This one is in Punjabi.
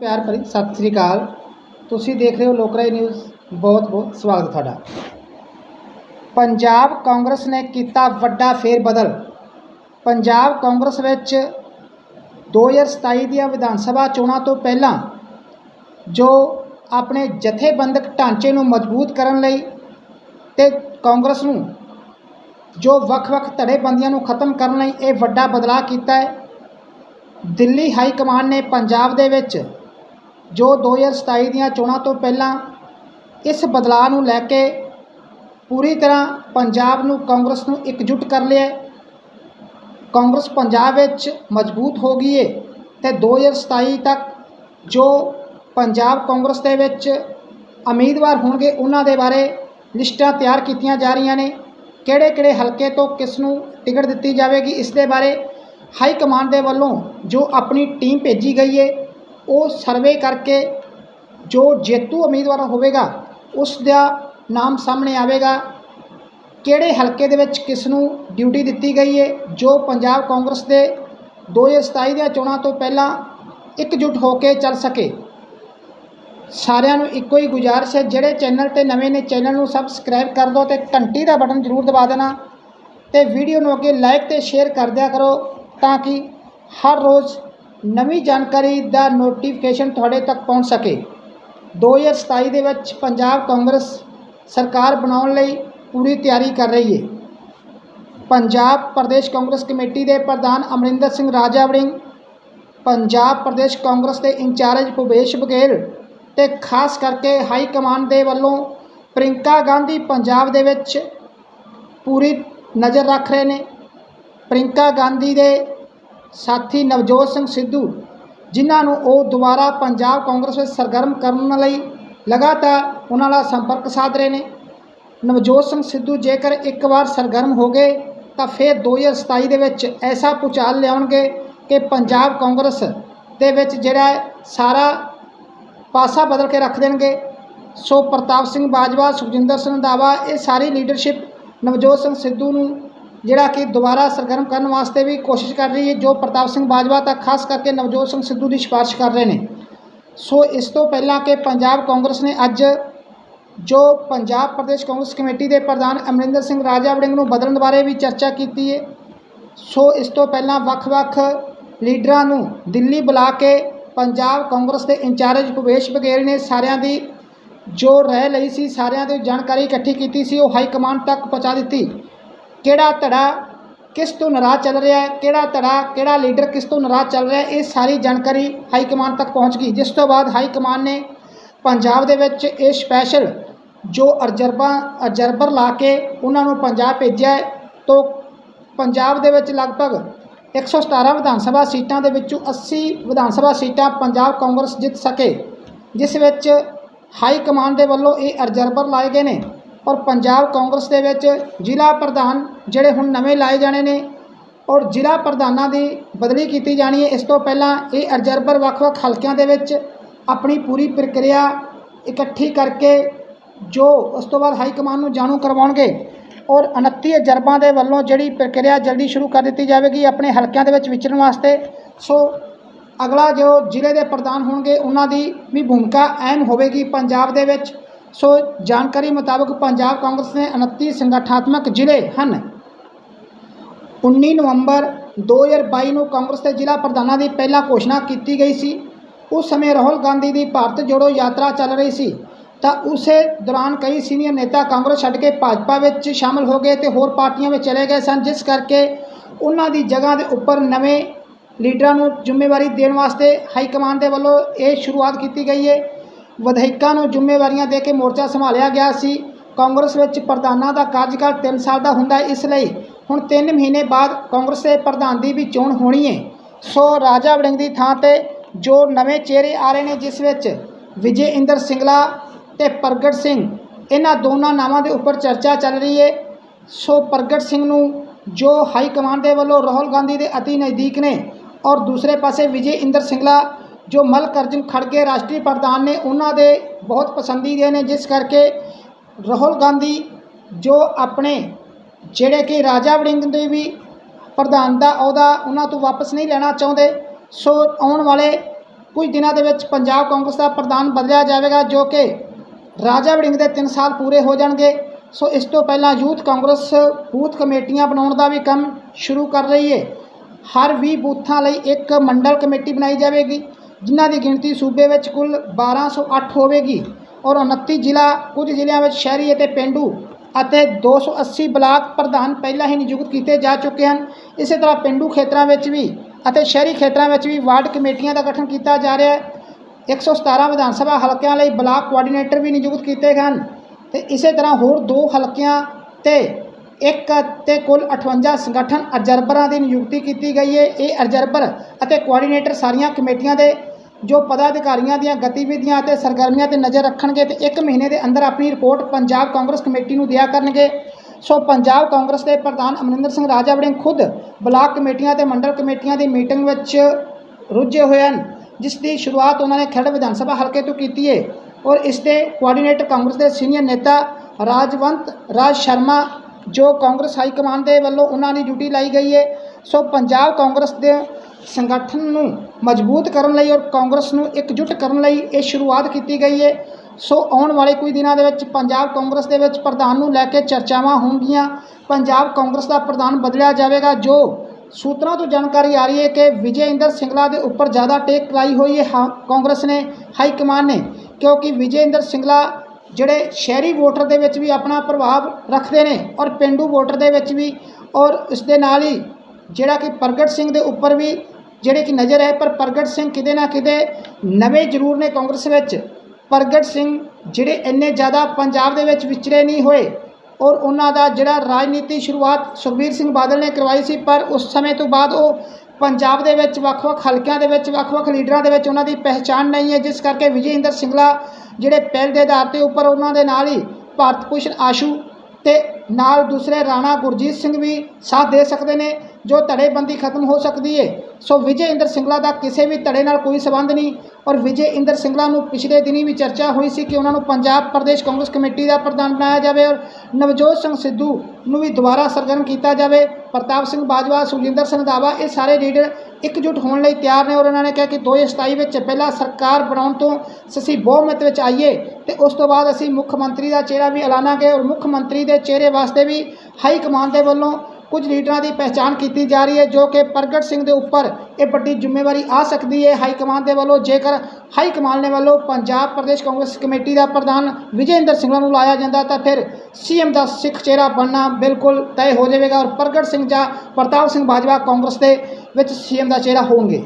ਪਿਆਰ ਭਰੀ ਸਤਿ ਸ੍ਰੀ ਅਕਾਲ। ਤੁਸੀਂ ਦੇਖ ਰਹੇ ਹੋ ਲੋਕਰਾਈ ਨਿਊਜ਼। ਬਹੁਤ ਬਹੁਤ ਸਵਾਗਤ ਤੁਹਾਡਾ। ਪੰਜਾਬ ਕਾਂਗਰਸ ਨੇ ਕੀਤਾ ਵੱਡਾ ਫੇਰ ਬਦਲ ਪੰਜਾਬ ਕਾਂਗਰਸ ਵਿੱਚ 2027 ਦੀਆਂ ਵਿਧਾਨ ਸਭਾ ਚੋਣਾਂ ਤੋਂ ਪਹਿਲਾਂ ਜੋ ਆਪਣੇ ਜਥੇਬੰਦਕ ਢਾਂਚੇ ਨੂੰ ਮਜ਼ਬੂਤ ਕਰਨ ਲਈ ਤੇ ਕਾਂਗਰਸ ਨੂੰ ਜੋ ਵੱਖ-ਵੱਖ ਧੜੇਬੰਦੀਆਂ ਨੂੰ ਖਤਮ ਕਰਨ ਲਈ ਇਹ ਵੱਡਾ ਬਦਲਾਅ ਕੀਤਾ ਹੈ, ਦਿੱਲੀ ਹਾਈ ਕਮਾਂਡ ਨੇ ਪੰਜਾਬ ਦੇ ਵਿੱਚ ਜੋ 2027 ਦੀਆਂ ਚੋਣਾਂ ਤੋਂ ਪਹਿਲਾਂ ਇਸ ਬਦਲਾਅ ਨੂੰ ਲੈ ਕੇ ਪੂਰੀ ਤਰ੍ਹਾਂ ਪੰਜਾਬ ਨੂੰ ਕਾਂਗਰਸ ਨੂੰ ਇਕਜੁੱਟ ਕਰ ਲਿਆ ਕਾਂਗਰਸ ਪੰਜਾਬ ਵਿੱਚ ਮਜ਼ਬੂਤ ਹੋ ਗਈ ਹੈ ਤੇ 2027 ਤੱਕ ਜੋ ਪੰਜਾਬ ਕਾਂਗਰਸ ਦੇ ਵਿੱਚ ਉਮੀਦਵਾਰ ਹੋਣਗੇ, ਉਹਨਾਂ ਦੇ ਬਾਰੇ ਲਿਸਟਾਂ ਤਿਆਰ ਕੀਤੀਆਂ ਜਾ ਰਹੀਆਂ ਨੇ। ਕਿਹੜੇ ਕਿਹੜੇ ਹਲਕੇ ਤੋਂ ਕਿਸ ਨੂੰ ਟਿਕਟ ਦਿੱਤੀ ਜਾਵੇਗੀ, ਇਸ ਦੇ ਬਾਰੇ ਹਾਈ ਕਮਾਂਡ ਦੇ ਵੱਲੋਂ ਜੋ ਆਪਣੀ ਟੀਮ ਭੇਜੀ ਗਈ ਹੈ ਉਹ ਸਰਵੇ ਕਰਕੇ ਜੋ ਜੇਤੂ ਉਮੀਦਵਾਰ ਹੋਵੇਗਾ, ਉਸ ਦਾ ਨਾਮ ਸਾਹਮਣੇ ਆਵੇਗਾ। ਕਿਹੜੇ ਹਲਕੇ ਦੇ ਵਿੱਚ ਕਿਸ ਨੂੰ ਡਿਊਟੀ ਦਿੱਤੀ ਗਈ ਹੈ ਜੋ ਪੰਜਾਬ ਕਾਂਗਰਸ ਦੇ 2027 ਦੀਆਂ ਚੋਣਾਂ ਤੋਂ ਪਹਿਲਾਂ ਇਕਜੁੱਟ ਹੋ ਕੇ ਚੱਲ ਸਕੇ। ਸਾਰਿਆਂ ਨੂੰ ਇੱਕੋ ਹੀ ਗੁਜ਼ਾਰਿਸ਼ ਹੈ, ਜਿਹੜੇ ਚੈਨਲ ਤੇ ਨਵੇਂ ਨੇ, ਚੈਨਲ ਨੂੰ ਸਬਸਕ੍ਰਾਈਬ ਕਰ ਦਿਓ ਤੇ ਘੰਟੀ ਦਾ ਬਟਨ ਜ਼ਰੂਰ ਦਬਾ ਦੇਣਾ ਤੇ ਵੀਡੀਓ ਨੂੰ ਅੱਗੇ ਲਾਈਕ ਤੇ ਸ਼ੇਅਰ ਕਰ ਦਿਆ ਕਰੋ ਤਾਂ ਕਿ ਹਰ ਰੋਜ਼ ਨਵੀਂ ਜਾਣਕਾਰੀ ਦਾ ਨੋਟੀਫਿਕੇਸ਼ਨ ਤੁਹਾਡੇ ਤੱਕ ਪਹੁੰਚ ਸਕੇ। 2027 ਦੇ ਵਿੱਚ ਪੰਜਾਬ ਕਾਂਗਰਸ ਸਰਕਾਰ ਬਣਾਉਣ ਲਈ ਪੂਰੀ ਤਿਆਰੀ ਕਰ ਰਹੀ ਹੈ ਪੰਜਾਬ ਪ੍ਰਦੇਸ਼ ਕਾਂਗਰਸ ਕਮੇਟੀ ਦੇ ਪ੍ਰਧਾਨ ਅਮਰਿੰਦਰ ਸਿੰਘ ਰਾਜਾ ਵੜਿੰਗ ਪੰਜਾਬ ਪ੍ਰਦੇਸ਼ ਕਾਂਗਰਸ ਦੇ ਇੰਚਾਰਜ ਭੁਪੇਸ਼ ਬਘੇਲ ਤੇ ਖਾਸ ਕਰਕੇ ਹਾਈ ਕਮਾਂਡ ਦੇ ਵੱਲੋਂ ਪ੍ਰਿੰਕਾ ਗਾਂਧੀ ਪੰਜਾਬ ਦੇ ਵਿੱਚ ਪੂਰੀ ਨਜ਼ਰ ਰੱਖ ਰਹੇ ਨੇ। ਪ੍ਰਿੰਕਾ ਗਾਂਧੀ ਦੇ ਸਾਥੀ ਨਵਜੋਤ ਸਿੰਘ ਸਿੱਧੂ, ਜਿਨ੍ਹਾਂ ਨੂੰ ਉਹ ਦੁਬਾਰਾ ਪੰਜਾਬ ਕਾਂਗਰਸ ਵਿੱਚ ਸਰਗਰਮ ਕਰਨ ਲਈ ਲਗਾਤਾਰ ਉਹਨਾਂ ਨਾਲ ਸੰਪਰਕ ਸਾਧ ਰਹੇ ਨੇ। ਨਵਜੋਤ ਸਿੰਘ ਸਿੱਧੂ ਜੇਕਰ ਇੱਕ ਵਾਰ ਸਰਗਰਮ ਹੋ ਗਏ, ਤਾਂ ਫਿਰ 2027 ਦੇ ਵਿੱਚ ਐਸਾ ਭੁਚਾਲ ਲਿਆਉਣਗੇ ਕਿ ਪੰਜਾਬ ਕਾਂਗਰਸ ਦੇ ਵਿੱਚ ਜਿਹੜਾ ਸਾਰਾ ਪਾਸਾ ਬਦਲ ਕੇ ਰੱਖ ਦੇਣਗੇ। ਸੋ ਪ੍ਰਤਾਪ ਸਿੰਘ ਬਾਜਵਾ, ਸੁਖਜਿੰਦਰ ਸਿੰਘ ਰੰਧਾਵਾ, ਇਹ ਸਾਰੀ ਲੀਡਰਸ਼ਿਪ ਨਵਜੋਤ ਸਿੰਘ ਸਿੱਧੂ ਨੂੰ ਜਿਹੜਾ ਕਿ ਦੁਬਾਰਾ ਸਰਗਰਮ ਕਰਨ ਵਾਸਤੇ ਵੀ ਕੋਸ਼ਿਸ਼ ਕਰ ਰਹੀ ਹੈ, ਜੋ ਪ੍ਰਤਾਪ ਸਿੰਘ ਬਾਜਵਾ ਤਾਂ ਖਾਸ ਕਰਕੇ ਨਵਜੋਤ ਸਿੰਘ ਸਿੱਧੂ ਦੀ ਸਿਫਾਰਿਸ਼ ਕਰ ਰਹੇ ਨੇ। ਸੋ ਇਸ ਤੋਂ ਪਹਿਲਾਂ ਕਿ ਪੰਜਾਬ ਕਾਂਗਰਸ ਨੇ ਅੱਜ ਜੋ ਪੰਜਾਬ ਪ੍ਰਦੇਸ਼ ਕਾਂਗਰਸ ਕਮੇਟੀ ਦੇ ਪ੍ਰਧਾਨ ਅਮਰਿੰਦਰ ਸਿੰਘ ਰਾਜਾ ਵੜਿੰਗ ਨੂੰ ਬਦਲਣ ਬਾਰੇ ਵੀ ਚਰਚਾ ਕੀਤੀ ਹੈ, ਸੋ ਇਸ ਤੋਂ ਪਹਿਲਾਂ ਵੱਖ-ਵੱਖ ਲੀਡਰਾਂ ਨੂੰ ਦਿੱਲੀ ਬੁਲਾ ਕੇ ਪੰਜਾਬ ਕਾਂਗਰਸ ਦੇ ਇੰਚਾਰਜ ਭੁਪੇਸ਼ ਬਘੇਲ ਨੇ ਸਾਰਿਆਂ ਦੀ ਜੋ ਰਹਿ ਲਈ ਸੀ, ਸਾਰਿਆਂ ਦੀ ਜਾਣਕਾਰੀ ਇਕੱਠੀ ਕੀਤੀ ਸੀ, ਉਹ ਹਾਈ ਕਮਾਂਡ ਤੱਕ ਪਹੁੰਚਾ ਦਿੱਤੀ। ਕਿਹੜਾ ਧੜਾ ਕਿਸ ਤੋਂ ਨਾਰਾਜ਼ ਚੱਲ ਰਿਹਾ ਹੈ, ਕਿਹੜਾ ਧੜਾ, ਕਿਹੜਾ ਲੀਡਰ ਕਿਸ ਤੋਂ ਨਾਰਾਜ਼ ਚੱਲ ਰਿਹਾ ਹੈ, ਇਹ ਸਾਰੀ ਜਾਣਕਾਰੀ ਹਾਈ ਕਮਾਂਡ ਤੱਕ ਪਹੁੰਚ ਗਈ। ਜਿਸ ਤੋਂ ਬਾਅਦ ਹਾਈ ਕਮਾਂਡ ਨੇ ਪੰਜਾਬ ਦੇ ਵਿੱਚ ਇਹ ਸਪੈਸ਼ਲ ਜੋ ਅਰਜਰਬਾ ਅਰਜਰਬਰ ਲਾ ਕੇ ਉਹਨਾਂ ਨੂੰ ਪੰਜਾਬ ਭੇਜਿਆ ਤੋਂ ਪੰਜਾਬ ਦੇ ਵਿੱਚ ਲਗਭਗ 117 ਵਿਧਾਨ ਸਭਾ ਸੀਟਾਂ ਦੇ ਵਿੱਚੋਂ 80 ਵਿਧਾਨ ਸਭਾ ਸੀਟਾਂ ਪੰਜਾਬ ਕਾਂਗਰਸ ਜਿੱਤ ਸਕੇ, ਜਿਸ ਵਿੱਚ ਹਾਈ ਕਮਾਂਡ ਦੇ ਵੱਲੋਂ ਇਹ ਅਰਜਰਬਰ ਲਾਏ ਗਏ ਨੇ। ਔਰ ਪੰਜਾਬ ਕਾਂਗਰਸ ਦੇ ਵਿੱਚ ਜ਼ਿਲ੍ਹਾ ਪ੍ਰਧਾਨ ਜਿਹੜੇ ਹੁਣ ਨਵੇਂ ਲਾਏ ਜਾਣੇ ਨੇ ਔਰ ਜ਼ਿਲ੍ਹਾ ਪ੍ਰਧਾਨਾਂ ਦੀ ਬਦਲੀ ਕੀਤੀ ਜਾਣੀ ਹੈ, ਇਸ ਤੋਂ ਪਹਿਲਾਂ ਇਹ ਅਰਜਰਬਰ ਵੱਖ-ਵੱਖ ਹਲਕਿਆਂ ਦੇ ਵਿੱਚ ਆਪਣੀ ਪੂਰੀ ਪ੍ਰਕਿਰਿਆ ਇਕੱਠੀ ਕਰਕੇ ਜੋ ਉਸ ਤੋਂ ਬਾਅਦ ਹਾਈ ਕਮਾਂਡ ਨੂੰ ਜਾਣੂ ਕਰਵਾਉਣਗੇ ਔਰ 29 ਅਜਰਬਾਂ ਦੇ ਵੱਲੋਂ ਜਿਹੜੀ ਪ੍ਰਕਿਰਿਆ ਜਲਦੀ ਸ਼ੁਰੂ ਕਰ ਦਿੱਤੀ ਜਾਵੇਗੀ ਆਪਣੇ ਹਲਕਿਆਂ ਦੇ ਵਿੱਚ ਵਿਚਰਨ ਵਾਸਤੇ। ਸੋ ਅਗਲਾ ਜੋ ਜ਼ਿਲ੍ਹੇ ਦੇ ਪ੍ਰਧਾਨ ਹੋਣਗੇ, ਉਹਨਾਂ ਦੀ ਵੀ ਭੂਮਿਕਾ ਅਹਿਮ ਹੋਵੇਗੀ ਪੰਜਾਬ ਦੇ ਵਿੱਚ। ਸੋ ਜਾਣਕਾਰੀ ਮੁਤਾਬਕ ਪੰਜਾਬ ਕਾਂਗਰਸ ਨੇ 29 ਸੰਗਠਨਾਤਮਕ ਜ਼ਿਲ੍ਹੇ ਹਨ। 19 ਨਵੰਬਰ 2022 ਨੂੰ ਕਾਂਗਰਸ ਦੇ ਜ਼ਿਲ੍ਹਾ ਪ੍ਰਧਾਨਾਂ ਦੀ ਪਹਿਲਾਂ ਘੋਸ਼ਣਾ ਕੀਤੀ ਗਈ ਸੀ। ਉਸ ਸਮੇਂ ਰਾਹੁਲ ਗਾਂਧੀ ਦੀ ਭਾਰਤ ਜੋੜੋ ਯਾਤਰਾ ਚੱਲ ਰਹੀ ਸੀ। ਤਾਂ ਉਸੇ ਦੌਰਾਨ ਕਈ ਸੀਨੀਅਰ ਨੇਤਾ ਕਾਂਗਰਸ ਛੱਡ ਕੇ ਭਾਜਪਾ ਵਿੱਚ ਸ਼ਾਮਲ ਹੋ ਗਏ ਤੇ ਹੋਰ ਪਾਰਟੀਆਂ ਵਿੱਚ ਚਲੇ ਗਏ ਸਨ, ਜਿਸ ਕਰਕੇ ਉਹਨਾਂ ਦੀ ਜਗ੍ਹਾ ਦੇ ਉੱਪਰ ਨਵੇਂ ਲੀਡਰਾਂ ਨੂੰ ਜ਼ਿੰਮੇਵਾਰੀ ਦੇਣ ਵਾਸਤੇ ਹਾਈ ਕਮਾਂਡ ਦੇ ਵੱਲੋਂ ਇਹ ਸ਼ੁਰੂਆਤ ਕੀਤੀ ਗਈ ਹੈ। ਵਿਧਾਇਕਾਂ ਨੂੰ ਜ਼ਿੰਮੇਵਾਰੀਆਂ ਦੇ ਕੇ ਮੋਰਚਾ ਸੰਭਾਲਿਆ ਗਿਆ ਸੀ। ਕਾਂਗਰਸ ਵਿੱਚ ਪ੍ਰਧਾਨਾਂ ਦਾ ਕਾਰਜਕਾਲ 3 ਸਾਲ ਦਾ ਹੁੰਦਾ ਇਸ ਲਈ ਹੁਣ 3 ਮਹੀਨੇ ਬਾਅਦ ਕਾਂਗਰਸ ਦੇ ਪ੍ਰਧਾਨ ਦੀ ਵੀ ਚੋਣ ਹੋਣੀ ਹੈ। ਸੋ ਰਾਜਾ ਵੜਿੰਗ ਦੀ ਥਾਂ ਤੇ ਜੋ ਨਵੇਂ ਚਿਹਰੇ ਆ ਰਹੇ ਨੇ, ਜਿਸ ਵਿੱਚ ਵਿਜੇ ਇੰਦਰ ਸਿੰਗਲਾ ਤੇ ਪ੍ਰਗਟ ਸਿੰਘ, ਇਹਨਾਂ ਦੋਨਾਂ ਨਾਵਾਂ ਦੇ ਉੱਪਰ ਚਰਚਾ ਚੱਲ ਰਹੀ ਹੈ। ਸੋ ਪ੍ਰਗਟ ਸਿੰਘ ਨੂੰ ਜੋ ਹਾਈ ਕਮਾਂਡ ਦੇ ਵੱਲੋਂ ਰਾਹੁਲ ਗਾਂਧੀ ਦੇ ਅਤੀ ਨਜ਼ਦੀਕ ਨੇ ਔਰ ਦੂਸਰੇ ਪਾਸੇ ਵਿਜੇ ਇੰਦਰ ਸਿੰਗਲਾ ਜੋ ਮਲਕਰਜਨ ਖੜਗੇ ਰਾਸ਼ਟਰੀ ਪ੍ਰਧਾਨ ਨੇ ਉਹਨਾਂ ਦੇ ਬਹੁਤ ਪਸੰਦੀਦੇ ਨੇ, ਜਿਸ ਕਰਕੇ ਰਾਹੁਲ ਗਾਂਧੀ ਜੋ ਆਪਣੇ ਜਿਹੜੇ ਕਿ ਰਾਜਾ ਵੜਿੰਗ ਦੇ ਵੀ ਪ੍ਰਧਾਨ ਦਾ ਅਹੁਦਾ ਉਹਨਾਂ ਤੋਂ ਵਾਪਸ ਨਹੀਂ ਲੈਣਾ ਚਾਹੁੰਦੇ। ਸੋ ਆਉਣ ਵਾਲੇ ਕੁਝ ਦਿਨਾਂ ਦੇ ਵਿੱਚ ਪੰਜਾਬ ਕਾਂਗਰਸ ਦਾ ਪ੍ਰਧਾਨ ਬਦਲਿਆ ਜਾਵੇਗਾ, ਜੋ ਕਿ ਰਾਜਾ ਵੜਿੰਗ ਦੇ 3 ਸਾਲ ਪੂਰੇ ਹੋ ਜਾਣਗੇ। ਸੋ ਇਸ ਤੋਂ ਪਹਿਲਾਂ ਯੂਥ ਕਾਂਗਰਸ ਬੂਥ ਕਮੇਟੀਆਂ ਬਣਾਉਣ ਦਾ ਵੀ ਕੰਮ ਸ਼ੁਰੂ ਕਰ ਰਹੀ ਹੈ ਹਰ 20 ਬੂਥਾਂ ਲਈ ਇੱਕ ਮੰਡਲ ਕਮੇਟੀ ਬਣਾਈ ਜਾਵੇਗੀ। ਜਿਨ੍ਹਾਂ ਦੀ ਗਿਣਤੀ ਸੂਬੇ ਵਿੱਚ ਕੁੱਲ 1208 ਹੋਵੇਗੀ ਔਰ 29 ਜ਼ਿਲ੍ਹਾ ਕੁਝ ਜ਼ਿਲ੍ਹਿਆਂ ਵਿੱਚ ਸ਼ਹਿਰੀ ਅਤੇ ਪਿੰਡੂ ਅਤੇ 280 ਬਲਾਕ ਪ੍ਰਧਾਨ ਪਹਿਲਾਂ ਹੀ ਨਿਯੁਕਤ ਕੀਤੇ ਜਾ ਚੁੱਕੇ ਹਨ। ਇਸੇ ਤਰ੍ਹਾਂ ਪਿੰਡੂ ਖੇਤਰਾਂ ਵਿੱਚ ਵੀ ਅਤੇ ਸ਼ਹਿਰੀ ਖੇਤਰਾਂ ਵਿੱਚ ਵੀ ਵਾਰਡ ਕਮੇਟੀਆਂ ਦਾ ਗਠਨ ਕੀਤਾ ਜਾ ਰਿਹਾ ਹੈ। 117 ਵਿਧਾਨ ਸਭਾ ਹਲਕਿਆਂ ਲਈ ਬਲਾਕ ਕੋਆਰਡੀਨੇਟਰ ਵੀ ਨਿਯੁਕਤ ਕੀਤੇ ਗਏ ਹਨ ਤੇ ਇਸੇ ਤਰ੍ਹਾਂ ਹੋਰ ਦੋ ਹਲਕਿਆਂ ਤੇ ਇੱਕ ਤੇ ਕੁੱਲ 58 ਸੰਗਠਨ ਅਜਰਬਰਾਂ ਦੀ ਨਿਯੁਕਤੀ ਕੀਤੀ ਗਈ ਹੈ। ਇਹ ਅਜਰਬਰ ਅਤੇ ਕੋਆਰਡੀਨੇਟਰ ਸਾਰੀਆਂ ਕਮੇਟੀਆਂ ਦੇ ਜੋ ਪਦਾਧਿਕਾਰੀਆਂ ਦੀਆਂ ਗਤੀਵਿਧੀਆਂ ਅਤੇ ਸਰਗਰਮੀਆਂ ਤੇ ਨਜ਼ਰ ਰੱਖਣਗੇ ਤੇ ਇੱਕ ਮਹੀਨੇ ਦੇ ਅੰਦਰ ਆਪਣੀ ਰਿਪੋਰਟ ਪੰਜਾਬ ਕਾਂਗਰਸ ਕਮੇਟੀ ਨੂੰ ਦਿਆ ਕਰਨਗੇ ਸੋ ਪੰਜਾਬ ਕਾਂਗਰਸ ਦੇ ਪ੍ਰਧਾਨ ਅਮਰਿੰਦਰ ਸਿੰਘ ਰਾਜਾ ਵੜਿੰਗ ਖੁਦ ਬਲਾਕ ਕਮੇਟੀਆਂ ਤੇ ਮੰਡਲ ਕਮੇਟੀਆਂ ਦੀ ਮੀਟਿੰਗ ਵਿੱਚ ਰੁੱਝੇ ਹੋਏ ਹਨ ਜਿਸ ਦੀ ਸ਼ੁਰੂਆਤ ਉਹਨਾਂ ਨੇ ਖਰੜ ਵਿਧਾਨ ਸਭਾ ਹਲਕੇ ਤੋਂ ਕੀਤੀ ਹੈ ਔਰ ਇਸ ਦੇ ਕੋਆਰਡੀਨੇਟਰ ਕਾਂਗਰਸ ਦੇ ਸੀਨੀਅਰ ਨੇਤਾ ਰਾਜਵੰਤ ਰਾਜ ਸ਼ਰਮਾ ਜੋ ਕਾਂਗਰਸ ਹਾਈ ਕਮਾਂਡ ਦੇ ਵੱਲੋਂ ਉਹਨਾਂ ਦੀ ਡਿਊਟੀ ਲਾਈ ਗਈ ਹੈ ਸੋ ਪੰਜਾਬ ਕਾਂਗਰਸ ਦੇ ਸੰਗਠਨ ਨੂੰ ਮਜ਼ਬੂਤ ਕਰਨ ਲਈ ਔਰ ਕਾਂਗਰਸ ਨੂੰ ਇਕਜੁੱਟ ਕਰਨ ਲਈ ਇਹ ਸ਼ੁਰੂਆਤ ਕੀਤੀ ਗਈ ਹੈ। ਸੋ ਆਉਣ ਵਾਲੇ ਕੁਝ ਦਿਨਾਂ ਦੇ ਵਿੱਚ ਪੰਜਾਬ ਕਾਂਗਰਸ ਦੇ ਵਿੱਚ ਪ੍ਰਧਾਨ ਨੂੰ ਲੈ ਕੇ ਚਰਚਾਵਾਂ ਹੋਣਗੀਆਂ। ਪੰਜਾਬ ਕਾਂਗਰਸ ਦਾ ਪ੍ਰਧਾਨ ਬਦਲਿਆ ਜਾਵੇਗਾ, ਜੋ ਸੂਤਰਾਂ ਤੋਂ ਜਾਣਕਾਰੀ ਆ ਰਹੀ ਹੈ ਕਿ ਵਿਜੇ ਇੰਦਰ ਸਿੰਗਲਾ ਦੇ ਉੱਪਰ ਜ਼ਿਆਦਾ ਟੇਕ ਲਾਈ ਹੋਈ ਹੈ ਹਾਂ, ਕਾਂਗਰਸ ਨੇ, ਹਾਈ ਕਮਾਨ ਨੇ, ਕਿਉਂਕਿ ਵਿਜੇ ਇੰਦਰ ਸਿੰਗਲਾ ਜਿਹੜੇ ਸ਼ਹਿਰੀ ਵੋਟਰ ਦੇ ਵਿੱਚ ਵੀ ਆਪਣਾ ਪ੍ਰਭਾਵ ਰੱਖਦੇ ਨੇ ਔਰ ਪਿੰਡੂ ਵੋਟਰ ਦੇ ਵਿੱਚ ਵੀ ਔਰ ਇਸ ਦੇ ਨਾਲ ਹੀ ਜਿਹੜਾ ਕਿ ਪ੍ਰਗਟ ਸਿੰਘ ਦੇ ਉੱਪਰ ਵੀ ਜਿਹੜੇ ਕਿ ਨਜ਼ਰ ਹੈ, ਪਰ ਪ੍ਰਗਟ ਸਿੰਘ ਕਿਤੇ ਨਾ ਕਿਤੇ ਨਵੇਂ ਜ਼ਰੂਰ ਨੇ ਕਾਂਗਰਸ ਵਿੱਚ। ਪ੍ਰਗਟ ਸਿੰਘ ਜਿਹੜੇ ਇੰਨੇ ਜ਼ਿਆਦਾ ਪੰਜਾਬ ਦੇ ਵਿੱਚ ਵਿਚਰੇ ਨਹੀਂ ਹੋਏ ਔਰ ਉਹਨਾਂ ਦਾ ਜਿਹੜਾ ਰਾਜਨੀਤੀ ਸ਼ੁਰੂਆਤ ਸੁਖਬੀਰ ਸਿੰਘ ਬਾਦਲ ਨੇ ਕਰਵਾਈ ਸੀ, ਪਰ ਉਸ ਸਮੇਂ ਤੋਂ ਬਾਅਦ ਉਹ ਪੰਜਾਬ ਦੇ ਵਿੱਚ ਵੱਖ-ਵੱਖ ਹਲਕਿਆਂ ਦੇ ਵਿੱਚ, ਵੱਖ-ਵੱਖ ਲੀਡਰਾਂ ਦੇ ਵਿੱਚ ਉਹਨਾਂ ਦੀ ਪਹਿਚਾਣ ਨਹੀਂ ਹੈ, ਜਿਸ ਕਰਕੇ ਵਿਜੇ ਇੰਦਰ ਸਿੰਗਲਾ ਜਿਹੜੇ ਪਹਿਲ ਦੇ ਆਧਾਰ ਤੇ ਉੱਪਰ ਉਹਨਾਂ ਦੇ ਨਾਲ ਹੀ ਭਾਰਤ ਭੂਸ਼ਣ ਆਸ਼ੂ ਤੇ ਨਾਲ ਦੂਸਰੇ ਰਾਣਾ ਗੁਰਜੀਤ ਸਿੰਘ ਵੀ ਸਾਥ ਦੇ ਸਕਦੇ ਨੇ। ਜੋ ਧੜੇਬੰਦੀ ਖਤਮ ਹੋ ਸਕਦੀ ਹੈ ਸੋ ਵਿਜੇ ਇੰਦਰ ਸਿੰਗਲਾ ਦਾ ਕਿਸੇ ਵੀ ਧੜੇ ਨਾਲ ਕੋਈ ਸਬੰਧ ਨਹੀਂ। ਔਰ ਵਿਜੇ ਇੰਦਰ ਸਿੰਗਲਾ ਨੂੰ ਪਿਛਲੇ ਦਿਨੀ ਵੀ ਚਰਚਾ ਹੋਈ ਸੀ ਕਿ ਉਹਨਾਂ ਨੂੰ ਪੰਜਾਬ ਪ੍ਰਦੇਸ਼ ਕਾਂਗਰਸ ਕਮੇਟੀ ਦਾ ਪ੍ਰਧਾਨ ਬਣਾਇਆ ਜਾਵੇ ਔਰ ਨਵਜੋਤ ਸਿੰਘ ਸਿੱਧੂ ਨੂੰ ਵੀ ਦੁਬਾਰਾ ਸਰਗਰਮ ਕੀਤਾ ਜਾਵੇ। ਪ੍ਰਤਾਪ ਸਿੰਘ ਬਾਜਵਾ ਸੁਖਜਿੰਦਰ ਸਿੰਘ ਰੰਧਾਵਾ ਇਹ ਸਾਰੇ ਲੀਡਰ ਇਕਜੁੱਟ ਹੋਣ ਲਈ ਤਿਆਰ ਨੇ ਔਰ ਉਹਨਾਂ ਨੇ ਕਿਹਾ ਕਿ 2027 ਵਿੱਚ ਪਹਿਲਾਂ ਸਰਕਾਰ ਬਣਾਉਣ ਤੋਂ ਅਸੀਂ ਬਹੁਮਤ ਵਿੱਚ ਆਈਏ ਤੇ ਉਸ ਤੋਂ ਬਾਅਦ ਅਸੀਂ ਮੁੱਖ ਮੰਤਰੀ ਦਾ ਚਿਹਰਾ ਵੀ ਐਲਾਨਾਂਗੇ ਔਰ ਮੁੱਖ ਮੰਤਰੀ ਦੇ ਚਿਹਰੇ ਵਾਸਤੇ ਵੀ ਹਾਈ ਕਮਾਂਡ ਦੇ ਵੱਲੋਂ ਕੁਝ ਲੀਡਰਾਂ ਦੀ ਪਹਿਚਾਣ ਕੀਤੀ ਜਾ ਰਹੀ ਹੈ, ਜੋ ਕਿ ਪ੍ਰਗਟ ਸਿੰਘ ਦੇ ਉੱਪਰ ਇਹ ਵੱਡੀ ਜ਼ਿੰਮੇਵਾਰੀ ਆ ਸਕਦੀ ਹੈ। ਹਾਈ ਕਮਾਂਡ ਦੇ ਵੱਲੋਂ ਜੇਕਰ ਹਾਈ ਕਮਾਂਡ ਦੇ ਵੱਲੋਂ ਪੰਜਾਬ ਪ੍ਰਦੇਸ਼ ਕਾਂਗਰਸ ਕਮੇਟੀ ਦਾ ਪ੍ਰਧਾਨ ਵਿਜੇ ਇੰਦਰ ਸਿੰਘਲਾ ਨੂੰ ਲਾਇਆ ਜਾਂਦਾ, ਤਾਂ ਫਿਰ ਸੀਐਮ ਦਾ ਸਿੱਖ ਚਿਹਰਾ ਬਣਨਾ ਬਿਲਕੁਲ ਤੈਅ ਹੋ ਜਾਵੇਗਾ ਔਰ ਪ੍ਰਗਟ ਸਿੰਘ ਜਾਂ ਪ੍ਰਤਾਪ ਸਿੰਘ ਬਾਜਵਾ ਕਾਂਗਰਸ ਦੇ ਵਿੱਚ ਸੀਐਮ ਦਾ ਚਿਹਰਾ ਹੋਣਗੇ।